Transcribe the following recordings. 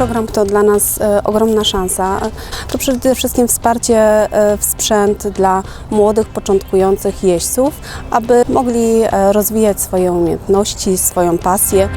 program to dla nas e, ogromna szansa. To przede wszystkim wsparcie e, w sprzęt dla młodych, początkujących jeźdźców, aby mogli e, rozwijać swoje umiejętności, swoją pasję.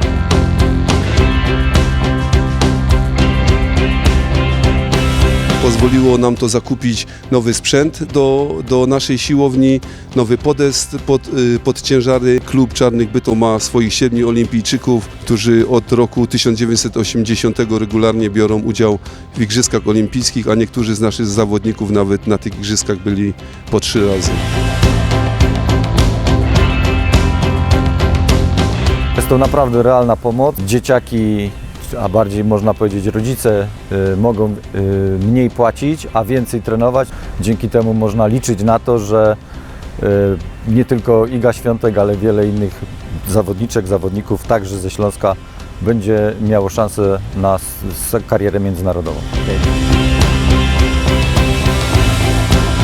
Pozwoliło nam to zakupić nowy sprzęt do, do naszej siłowni, nowy podest pod, y, pod ciężary. Klub Czarnych Bytów ma swoich siedmiu olimpijczyków, którzy od roku 1980 regularnie biorą udział w Igrzyskach Olimpijskich, a niektórzy z naszych zawodników nawet na tych Igrzyskach byli po trzy razy. Jest to naprawdę realna pomoc. Dzieciaki, a bardziej można powiedzieć rodzice, y, mogą y, mniej płacić, a więcej trenować. Dzięki temu można liczyć na to, że y, nie tylko Iga Świątek, ale wiele innych zawodniczek, zawodników także ze Śląska będzie miało szansę na karierę międzynarodową.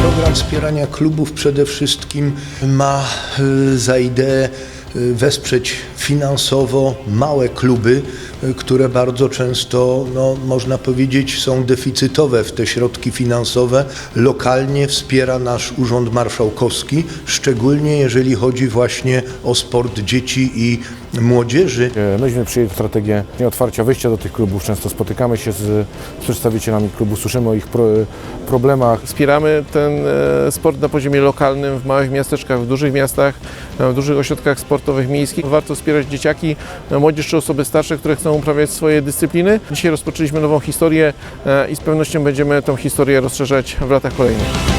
Program wspierania klubów przede wszystkim ma za ideę wesprzeć finansowo małe kluby, które bardzo często, no, można powiedzieć, są deficytowe w te środki finansowe. Lokalnie wspiera nasz Urząd Marszałkowski, szczególnie jeżeli chodzi właśnie o sport dzieci i młodzieży. E, Myśmy przyjęli strategię otwarcia wyjścia do tych klubów. Często spotykamy się z, z przedstawicielami klubu, słyszymy o ich pro, problemach. Wspieramy ten e, sport na poziomie lokalnym w małych miasteczkach, w dużych miastach, e, w dużych ośrodkach sportowych miejskich. Warto wspierać dzieciaki, młodzież czy osoby starsze, które chcą uprawiać swoje dyscypliny. Dzisiaj rozpoczęliśmy nową historię e, i z pewnością będziemy tą historię rozszerzać w latach kolejnych.